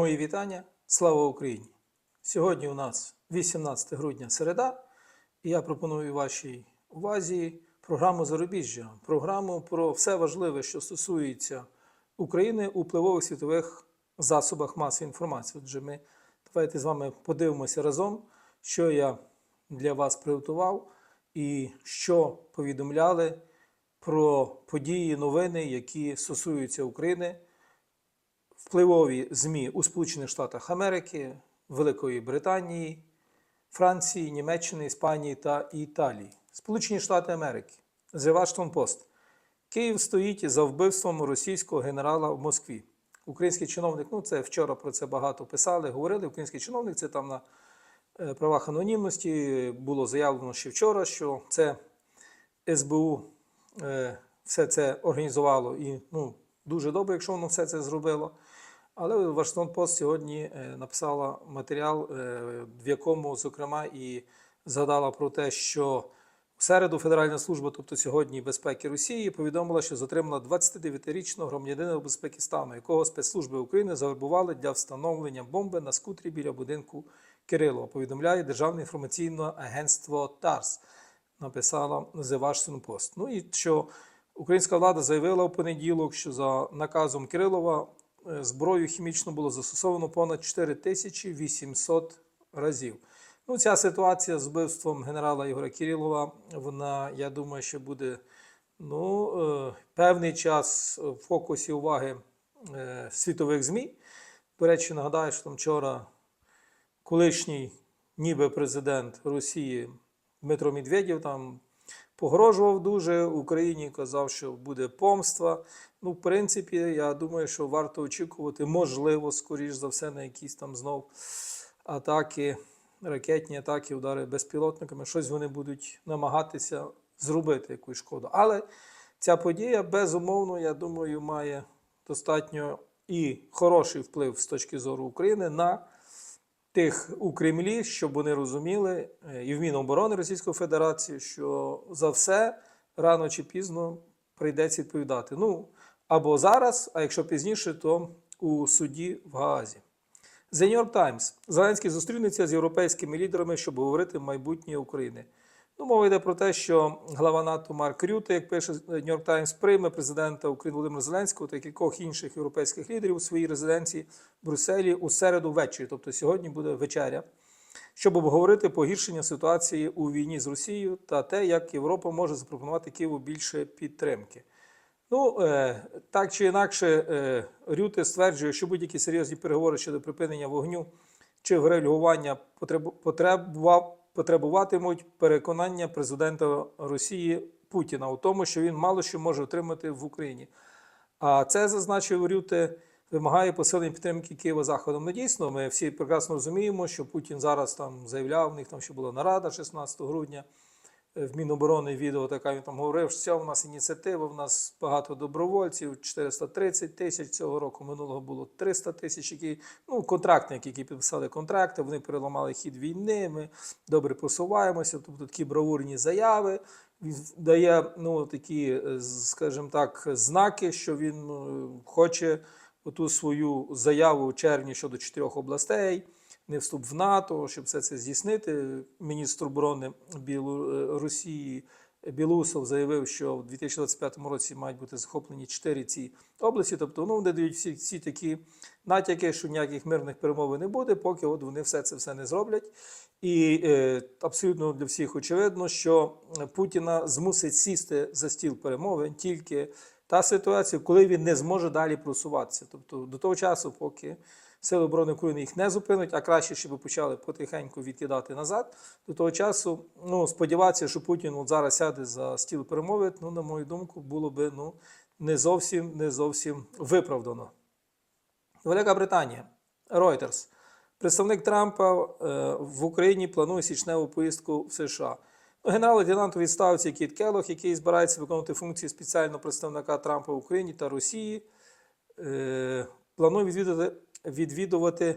Мої вітання. Слава Україні! Сьогодні у нас 18 грудня середа, і я пропоную вашій увазі програму Зарубіжжя, програму про все важливе, що стосується України у впливових світових засобах масової інформації. Отже, ми давайте з вами подивимося разом, що я для вас приготував і що повідомляли про події, новини, які стосуються України впливові ЗМІ у Сполучених Штатах Америки, Великої Британії, Франції, Німеччини, Іспанії та Італії. Сполучені Штати Америки. The Washington Post. Київ стоїть за вбивством російського генерала в Москві. Український чиновник, ну це вчора про це багато писали, говорили. Український чиновник це там на е, правах анонімності було заявлено ще вчора, що це СБУ е, все це організувало і ну, дуже добре, якщо воно все це зробило. Але Вашингтон Пост сьогодні е, написала матеріал, е, в якому, зокрема, і згадала про те, що в середу Федеральна служба, тобто сьогодні безпеки Росії, повідомила, що затримала 29-річного громадянина Узбекистану, якого спецслужби України завербували для встановлення бомби на скутері біля будинку Кирилова. Повідомляє Державне інформаційне агентство ТАРС. Написала The Washington Post. Ну і що українська влада заявила у понеділок, що за наказом Кирилова зброю хімічну було застосовано понад 4800 разів. Ну, ця ситуація з вбивством генерала Ігоря Кирилова, вона, я думаю, що буде ну, е, певний час в фокусі уваги е, світових ЗМІ. До речі, нагадаю, що там вчора колишній ніби президент Росії Дмитро Медведєв там погрожував дуже Україні, казав, що буде помства. Ну, в принципі, я думаю, що варто очікувати, можливо, скоріш за все, на якісь там знов атаки, ракетні атаки, удари безпілотниками. Щось вони будуть намагатися зробити якусь шкоду. Але ця подія, безумовно, я думаю, має достатньо і хороший вплив з точки зору України на тих у Кремлі, щоб вони розуміли, е, і в Міноборони Російської Федерації, що за все рано чи пізно прийдеться відповідати. Ну або зараз, а якщо пізніше, то у суді в Гаазі. The New York Times. Зеленський зустрінеться з європейськими лідерами, щоб говорити майбутнє України. Ну, мова йде про те, що глава НАТО Марк Рюте, як пише York Times, прийме президента України Володимира Зеленського та кількох інших європейських лідерів у своїй резиденції в Брюсселі у середу ввечері, тобто сьогодні буде вечеря, щоб обговорити погіршення ситуації у війні з Росією та те, як Європа може запропонувати Києву більше підтримки. Ну, е, так чи інакше, е, Рюте стверджує, що будь-які серйозні переговори щодо припинення вогню чи врегулювання потребу- потребував потребуватимуть переконання президента Росії Путіна у тому, що він мало що може отримати в Україні. А це зазначив Рюте, вимагає посилення підтримки Києва Заходом. Ну, дійсно, ми всі прекрасно розуміємо, що Путін зараз там заявляв, у них там ще була нарада 16 грудня в Міноборони відео така він там говорив, що це у нас ініціатива, у нас багато добровольців, 430 тисяч цього року, минулого було 300 тисяч, які, ну, контрактники, які підписали контракти, вони переламали хід війни, ми добре просуваємося, тобто такі бравурні заяви. Він дає ну, такі, е, скажімо так, знаки, що він е, хоче оту свою заяву в червні щодо чотирьох областей, не вступ в НАТО, щоб все це здійснити. Міністр оборони Білорусії Білусов заявив, що в 2025 році мають бути захоплені чотири ці області. Тобто, ну, вони дають всі, всі такі натяки, що ніяких мирних перемов не буде, поки от вони все це все не зроблять. І е, абсолютно для всіх очевидно, що Путіна змусить сісти за стіл перемовин тільки та ситуація, коли він не зможе далі просуватися. Тобто до того часу, поки Сили оборони України їх не зупинять, а краще, щоб почали потихеньку відкидати назад. До того часу, ну сподіватися, що Путін от зараз сяде за стіл перемови, ну, на мою думку, було би ну, не зовсім не зовсім виправдано. Велика Британія, Reuters. Представник Трампа е, в Україні планує січневу поїздку в США. Ну, Генерал-лейтенант у відставці Кіт Келох, який збирається виконувати функції спеціального представника Трампа в Україні та Росії, е, планує відвідати, відвідувати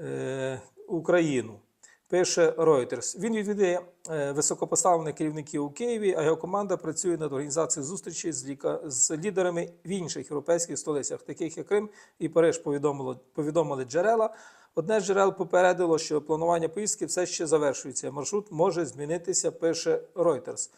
е, Україну. Пише Reuters. Він відвідує е, високопоставлених керівників у Києві, а його команда працює над організацією зустрічі з, ліка... з лідерами в інших європейських столицях, таких як Крим і Париж, повідомило, повідомили джерела. Одне з джерел попередило, що планування поїздки все ще завершується. Маршрут може змінитися, пише Reuters.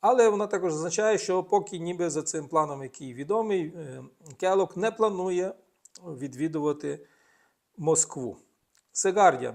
Але вона також зазначає, що поки ніби за цим планом, який відомий, Келок не планує відвідувати Москву. The.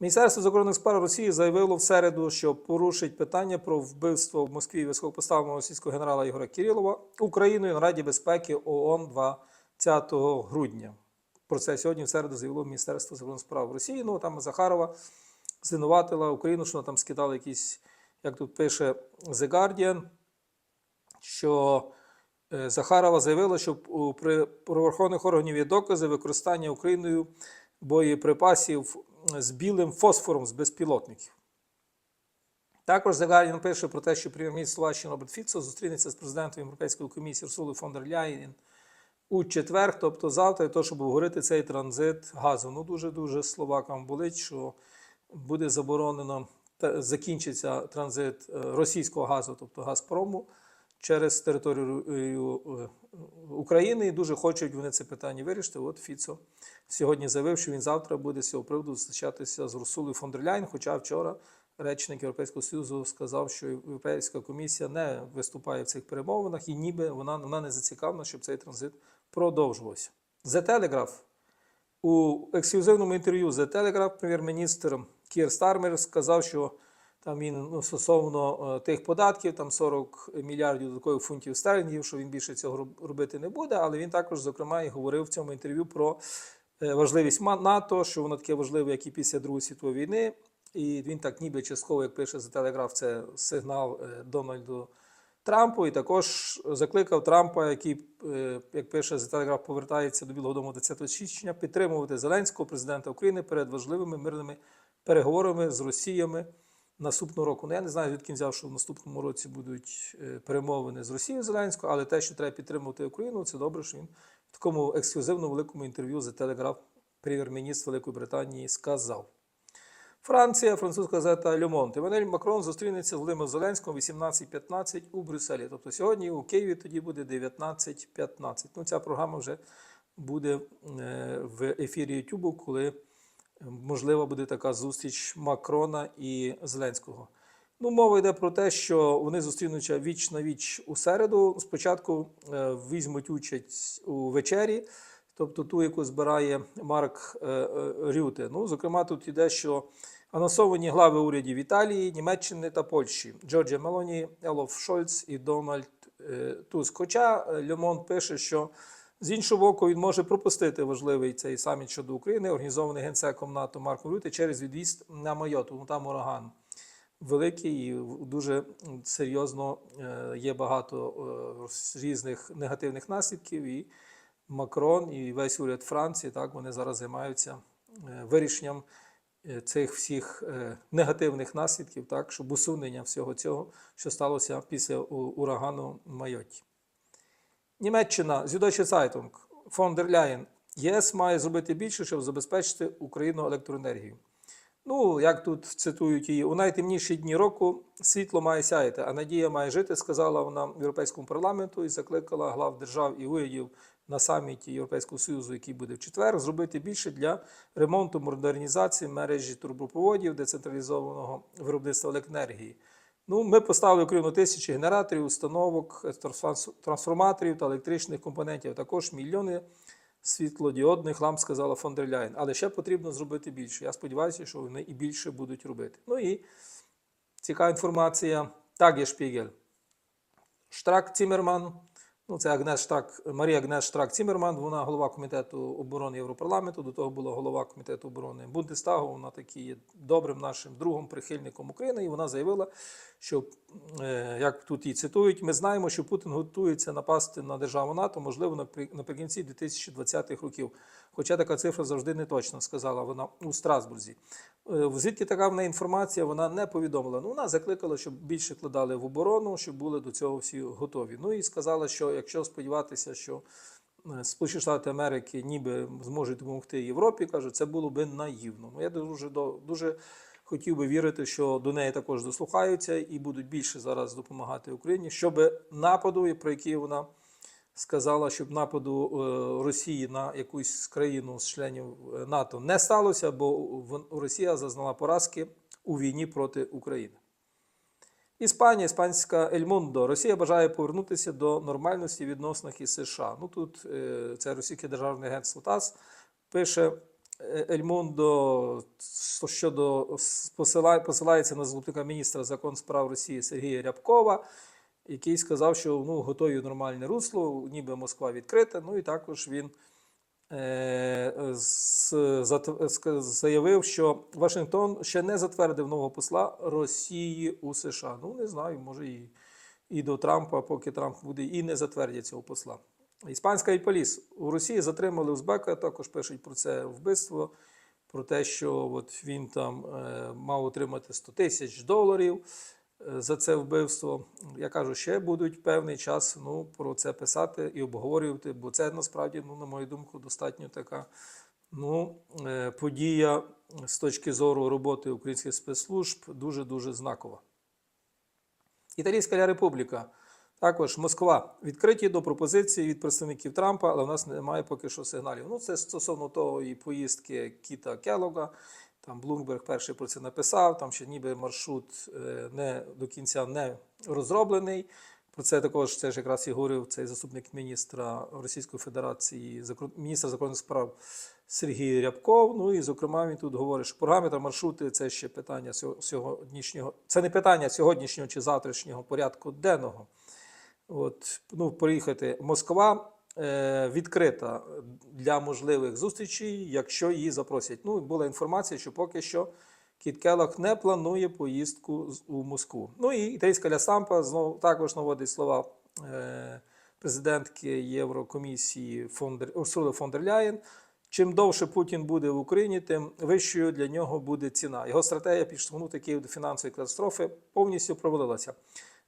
Міністерство закордонних справ Росії заявило в середу, що порушить питання про вбивство в Москві високопоставленого російського генерала Ігоря Кирилова Україною на Раді безпеки ООН 20 грудня. Про це сьогодні в середу заявило Міністерство закордонних справ Росії. Ну там Захарова звинуватила Україну, що вона там скидала якісь, як тут пише The Guardian, що е, Захарова заявила, що при правоохоронних органів є докази використання Україною боєприпасів з білим фосфором з безпілотників. Також Guardian пише про те, що прем'єр-міністр Словаччини Роберт Фіцо зустрінеться з президентом Європейської комісії Урсулою фон дер Ляєн у четвер, тобто завтра, того, щоб обговорити цей транзит газу. Ну, дуже-дуже словакам болить, що буде заборонено, закінчиться транзит е, російського газу, тобто Газпрому, через територію е, України. І дуже хочуть вони це питання вирішити. От Фіцо сьогодні заявив, що він завтра буде з цього приводу зустрічатися з Урсулою фон дер Ляйн, хоча вчора речник Європейського Союзу сказав, що Європейська комісія не виступає в цих перемовинах і ніби вона, вона не зацікавлена, щоб цей транзит продовжувався. The Telegraph. У ексклюзивному інтерв'ю The Telegraph прем'єр-міністр Кір Стармер сказав, що там він ну, стосовно е, тих податків, там 40 мільярдів додаткових фунтів стерлінгів, що він більше цього робити не буде. Але він також, зокрема, і говорив в цьому інтерв'ю про е, важливість НАТО, що воно таке важливе, як і після Другої світової війни. І він так ніби частково, як пише The Telegraph, це сигнал е, Дональду Трампу. І також закликав Трампа, який, е, як пише The Telegraph, повертається до Білого Дому 20 січня, підтримувати Зеленського, президента України, перед важливими мирними переговорами з Росіями наступного року. Ну, я не знаю, звідки взяв, що в наступному році будуть е, перемовини з Росією Зеленського, але те, що треба підтримувати Україну, це добре, що він в такому ексклюзивному великому інтерв'ю The Telegraph прем'єр-міністр Великої Британії сказав. Франція, французька газета Monde. Еммануель Макрон зустрінеться з Володимиром Зеленським о 18.15 у Брюсселі. Тобто сьогодні у Києві тоді буде 19.15. Ну, ця програма вже буде е, в ефірі Ютубу, коли е, можлива буде така зустріч Макрона і Зеленського. Ну, мова йде про те, що вони зустрінуться віч на віч у середу. Спочатку е, візьмуть участь у вечері, тобто ту, яку збирає Марк Рюте. Ну, зокрема, тут йде, що анонсовані глави урядів Італії, Німеччини та Польщі Джорджія Мелоні, Елоф Шольц і Дональд е, Туск. Хоча е, Льомон пише, що з іншого боку, він може пропустити важливий цей саміт щодо України, організований генсеком НАТО Марком Рюте через від'їзд на Майоту. Ну там ураган великий і дуже серйозно е, є багато різних негативних наслідків. І Макрон і весь уряд Франції так вони зараз займаються вирішенням цих всіх е, негативних наслідків, так щоб усунення всього цього, що сталося після урагану Майоті. Німеччина Süddeutsche Zeitung, фон дер Ляєн. ЄС має зробити більше, щоб забезпечити Україну електроенергією. Ну, як тут цитують її, у найтемніші дні року світло має сяяти, а надія має жити, сказала вона в Європейському парламенту і закликала глав держав і урядів на саміті Європейського Союзу, який буде в четвер, зробити більше для ремонту модернізації мережі трубопроводів децентралізованого виробництва електроенергії. Ну, ми поставили Україну тисячі генераторів, установок, трансформаторів та електричних компонентів, також мільйони світлодіодних ламп, сказала фон. Але ще потрібно зробити більше. Я сподіваюся, що вони і більше будуть робити. Ну і цікава інформація. Так є Шпігель. Штрак Цімерман, ну це Агнес Штрак, Марія Агнес Штрак Цімерман, вона голова комітету оборони Європарламенту, до того була голова комітету оборони Бундестагу. Вона таки є добрим нашим другом, прихильником України. І вона заявила, що е, як тут і цитують, ми знаємо, що Путін готується напасти на державу НАТО, можливо, напри- наприкінці 2020-х років. Хоча така цифра завжди не точна, сказала вона у Страсбурзі. Е, Звідки така в неї інформація, вона не повідомила. Ну, вона закликала, щоб більше кладали в оборону, щоб були до цього всі готові. Ну і сказала, що якщо сподіватися, що е, Сполучені Штати Америки ніби зможуть допомогти Європі, каже, це було би наївно. Ну, я дуже, до- дуже хотів би вірити, що до неї також дослухаються і будуть більше зараз допомагати Україні, щоб нападу, про який вона сказала, щоб нападу е, Росії на якусь країну з членів е, НАТО не сталося, бо Росія зазнала поразки у війні проти України. Іспанія, іспанська Ельмондо. Росія бажає повернутися до нормальності в відносинах із США. Ну тут е, це російське державне агентство ТАСС пише Ельмондо щодо с- посила- посилається на заступника міністра закон справ Росії Сергія Рябкова, який сказав, що ну, готові нормальне русло, ніби Москва відкрита. Ну і також він е, з- заявив, що Вашингтон ще не затвердив нового посла Росії у США. Ну, не знаю, може і, і до Трампа, поки Трамп буде, і не затвердять цього посла. Іспанська Ільполіс у Росії затримали Узбека, також пишуть про це вбивство, про те, що от він там е, мав отримати 100 тисяч доларів за це вбивство. Я кажу, ще будуть певний час ну, про це писати і обговорювати, бо це насправді, ну, на мою думку, достатньо така ну, е, подія з точки зору роботи українських спецслужб дуже-дуже знакова. Італійська Республіка. Також Москва відкриті до пропозицій від представників Трампа, але в нас немає поки що сигналів. Ну, це стосовно того і поїздки Кіта Келога. Там Блумберг перший про це написав. Там ще ніби маршрут е, не до кінця не розроблений. Про це також це ж якраз і говорив цей заступник міністра Російської Федерації, міністра закордонних справ Сергій Рябков. Ну і зокрема він тут говорить, що програми та маршрути це ще питання сьо- сьогоднішнього. Це не питання сьогоднішнього чи завтрашнього порядку денного. От, ну, приїхати. Москва відкрита для можливих зустрічей, якщо її запросять. Ну, була інформація, що поки що Кіт Келлог не планує поїздку у Москву. Ну і італійська Ля Сампа знову також наводить слова е, президентки Єврокомісії Урсули фон дер Ляєн. Чим довше Путін буде в Україні, тим вищою для нього буде ціна. Його стратегія підштовхнути Київ до фінансової катастрофи повністю провалилася.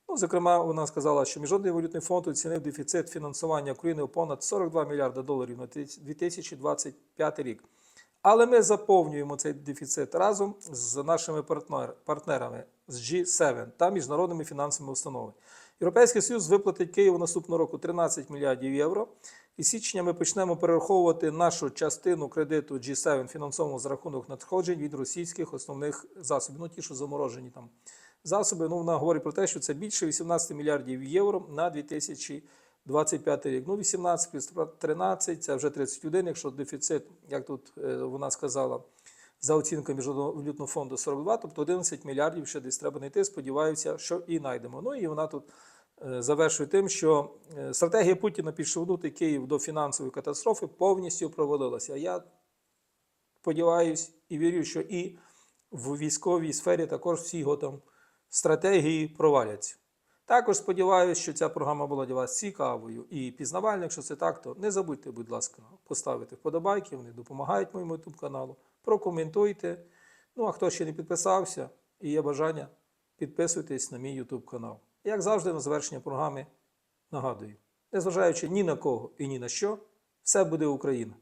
Ну, зокрема, вона сказала, що Міжнародний валютний фонд оцінив дефіцит фінансування України у понад 42 мільярда доларів на 2025 рік. Але ми заповнюємо цей дефіцит разом з нашими партнер- партнерами з G7 та міжнародними фінансовими установами. Європейський Союз виплатить Києву наступного року 13 мільярдів євро. І січня ми почнемо перераховувати нашу частину кредиту G7 фінансового за рахунок надходжень від російських основних засобів. Ну, ті, що заморожені там засоби. Ну, вона говорить про те, що це більше 18 мільярдів євро на 2025 рік. Ну, 18 плюс 13 це вже 31, якщо дефіцит, як тут е, вона сказала, за оцінкою Міжнародного валютного фонду 42, тобто 11 мільярдів ще десь треба знайти. Сподіваюся, що і знайдемо. Ну і вона тут е, завершує тим, що е, стратегія Путіна підштовхнути Київ до фінансової катастрофи повністю провалилася. Я сподіваюся і вірю, що і в військовій сфері також всі його там стратегії проваляться. Також сподіваюся, що ця програма була для вас цікавою і пізнавальною. Якщо це так, то не забудьте, будь ласка, поставити вподобайки, вони допомагають моєму YouTube каналу. Прокоментуйте. Ну, а хто ще не підписався і є бажання, підписуйтесь на мій YouTube канал. Як завжди, на завершення програми нагадую, незважаючи ні на кого і ні на що, все буде Україна.